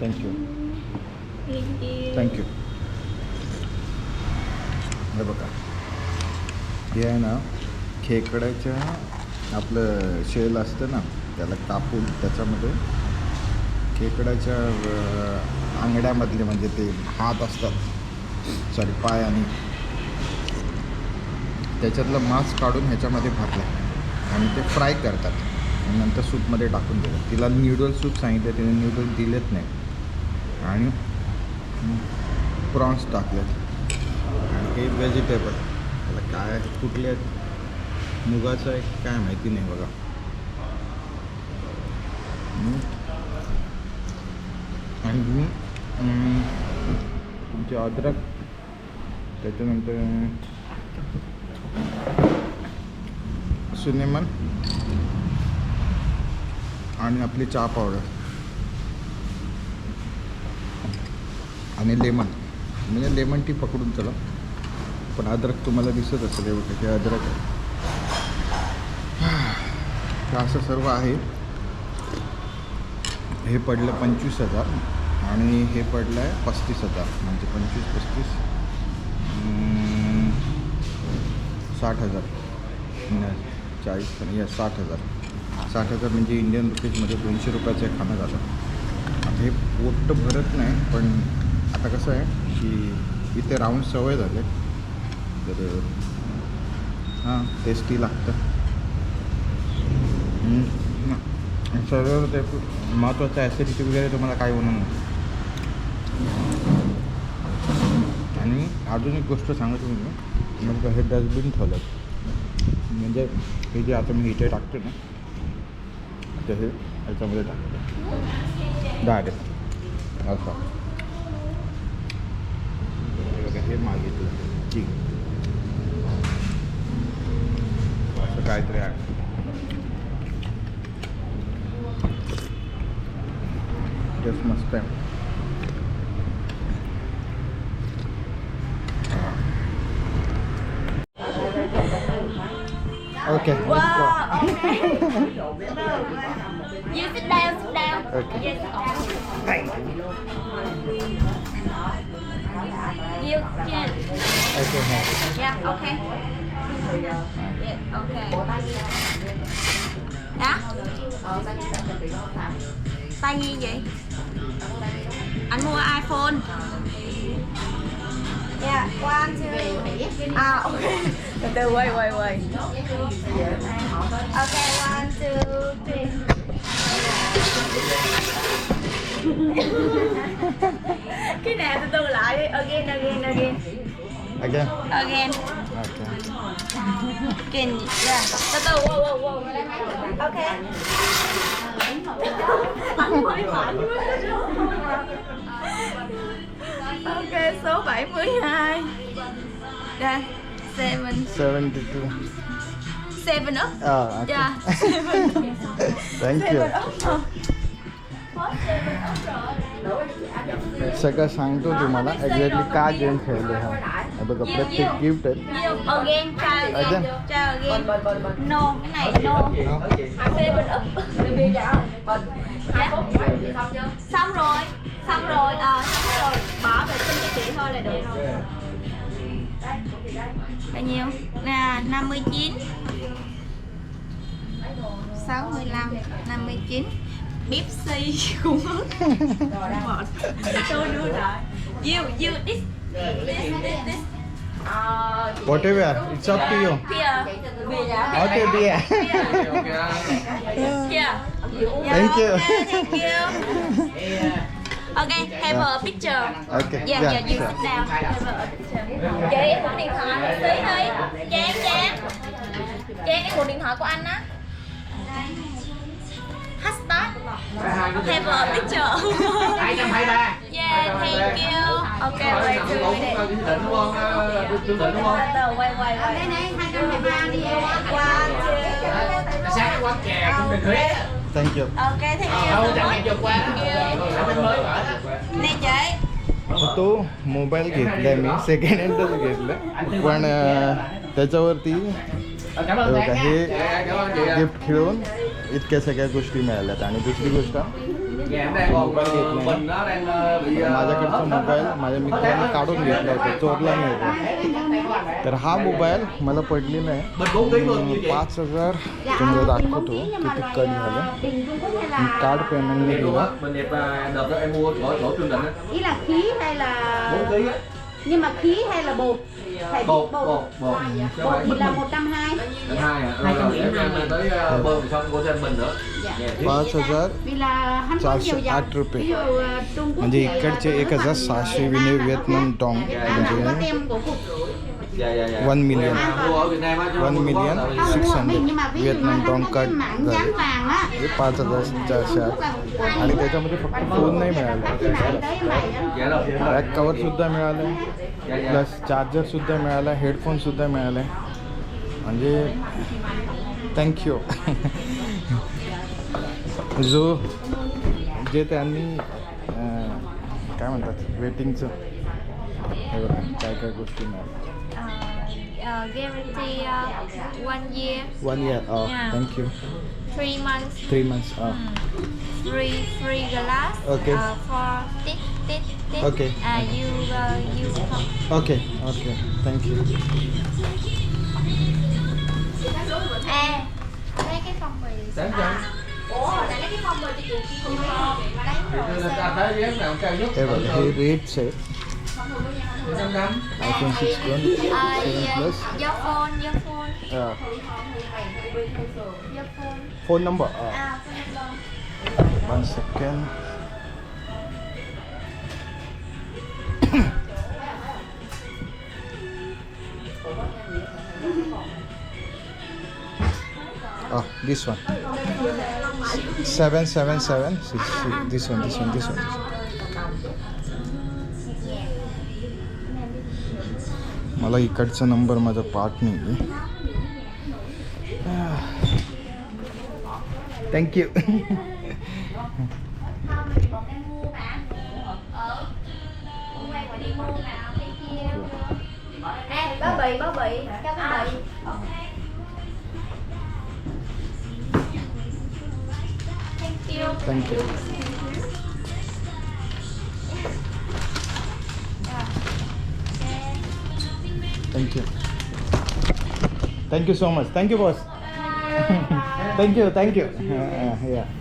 Thank you Thank you. Thank you हे बघा. हे आहे ना खेकड्याच्या आपलं शेल असतं ना त्याला कापून त्याच्यामध्ये खेकड्याच्या आंगड्यामधले म्हणजे ते हात असतात. सॉरी पाय आणि त्याच्यातलं मांस काढून ह्याच्यामध्ये भरलं आणि ते फ्राय करतात. आणि नंतर सूपमध्ये टाकून देतात. तिला न्यूडल सूप सांगितलं तिने न्यूडल दिलेत नाही. आणि प्रॉन्स टाकलेत. आणि हे व्हेजिटेबल त्याला काय कुठले आहेत? मुगाचं आहे काय माहिती नाही बघा. आणखी आणि मी तुमचे अद्रक. त्याच्यानंतर सिनेमन आणि आपली चहा पावडर आणि लेमन. म्हणजे लेमन टी पकडून चला. पण अद्रक तुम्हाला दिसत असेल एवढं हे अद्रक आहे. असं सर्व आहे. हे पडलं पंचवीस हजार आणि हे पडलं आहे पस्तीस हजार. म्हणजे पंचवीस पस्तीस साठ हजार. चाळीस पण या साठ हजार. साठ हजार म्हणजे इंडियन रुपीजमध्ये दोनशे रुपयाचं हे खाणं झालं. आता हे पोट भरत नाही पण आता कसं आहे की इथे राहून सवय झाले. तर हां टेस्टी लागतं. सर्व ते महत्त्वाचं ॲसिडिटी वगैरे तुम्हाला काय होणार नाही. आणि अजून एक गोष्ट सांगतो मी. मग हे डस्टबिन ठेवलं म्हणजे हे जे आता मी इथे टाकतो ना तर हे याच्यामध्ये टाकतो. डायरेक्ट असं. हे बघा, हे मागितलं ठीक असं काहीतरी आहे टेस्ट मस्त आहे okay Wow. Okay. you sit down. Sit down. Okay. Yes, sit down. You can. Okay. Yeah. Dạ, okay. Yeah. Okay. Đó. Tay nhi vậy? Anh mua iPhone. Yeah, one, two. À, ok. Từ từ, wait, wait, wait. Okay, one, two, three. cái nào từ từ lại đi again again. Again. Again. Again again yeah. Từ từ wow wow wow. Ok. Ok số 72 đây seven. Seven two seven up? Ờ uh, okay. yeah seven. Up seven up. सगळं सांगतो तुम्हाला exactly का game खेळले हा हे बघा प्रत्येक gift आहेत Nhiều, again, try again Again. Try again No, cái này no Seven up Dạ. Xong rồi Xong rồi, ờ, xong rồi Bỏ vệ sinh cho chị thôi là được rồi Bao nhiêu? Nè, 59 65 59 Pepsi cũng hết mệt tôi đưa lại you you this this this this Uh, Whatever, it's up to you. Beer. Dạ, okay, beer. Here. Thank you. Thank you. Okay, have dạ. a picture. Okay. Yeah, yeah, you sit down. Have a picture. Chị, em điện thoại tí đi. Trang, Trang. Trang, em mượn điện thoại của anh á Hashtag. Have a picture. 223 yeah, thank you. Okay, quay Tặng thử bốn đi. coi chương trình đúng không? Ờ, Chương trình đúng không? Từ quay quay quay. Đây này, 223 đi. One, two. Sáng cái quán chè cũng bình huyết. Thank you Okay, thank Ờ, you. Không, chẳng ngày vừa qua. Ở bên mới mở đó. Nè chị. तो mobile घेतलाय मी second हँडच घेतलं पण अं, त्याच्यावरती Ờ, Cảm ơn Được Trang cả nha. hi- Dạ, Cảm ơn chị ạ. Gift खेळून इतक्या सगळ्या गोष्टी मिळाल्यात आणि दुसरी गोष्ट माझ्याकडचा मोबाईल माझ्या मित्राने काढून घेतला होता चोरला नाही होता तर हा मोबाईल मला अं, vậy. पाच हजार तुम्हाला दाखवतो किती कट झालं कार्ड पेमेंटने Đẹp luôn दिला á, mình đẹp à, đợt đó em mua chỗ chỗ Trương Định á, ý là khí hay là 4 ký á, nhưng mà khí hay là bột phải bột, bột bột, bột. Chứ bột không thì phải là bịch 120 mình. hai à, rồi rồi em em tới ờ, bơm xong cô cho em bình nữa. Dạ. Dạ, tiếp. पाच हजार vì là hắn có चारशे nhiều आठ dòng रुपये. ví dụ ờ, Trung Quốc म्हणजे thì, ờ, इकडचे एक हजार सहाशे विने Vietnam dong Việt Nam là có म्हणजे Vietnam mà dong hắn có cái card mảng झाले. हे पाच हजार चारशे आठ आणि त्याच्यामध्ये फक्त फोन नाही मिळाला. बॅक कवर सुद्धा मिळालं. प्लस चार्जर सुद्धा मिळाला हेडफोन सुद्धा मिळाले म्हणजे थँक्यू जो जे त्यांनी काय म्हणतात वेटिंगचं हे बघा काय काय गोष्टी मिळाल्या uh, uh, guarantee uh, one year, one year Yeah. Thank you three months, three months free free glass Okay. uh, for tick tick tick. Okay. Uh, you uh, you come. Okay okay thank you À, lấy cái phong bì. Sáng chăng? Ủa, hồi nãy lấy cái phong bì cho chị chị không lấy Thì rồi tôi sao? ta thấy vé nào cao nhất. हे bघा हे rates आहेत Năm năm. IPhone iPhone 6 Plus, Plus. Your phone, your phone. Yeah. Your phone. Number. Ah. One second. oh, this one. Seven, seven, seven. Six, six. This one, this one, this one. This one. मला इकडचा number माझा पाठ नाही thank you Ê, thank you. Thank you so much. Thank you boss. Thank you thank you. Uh, yeah.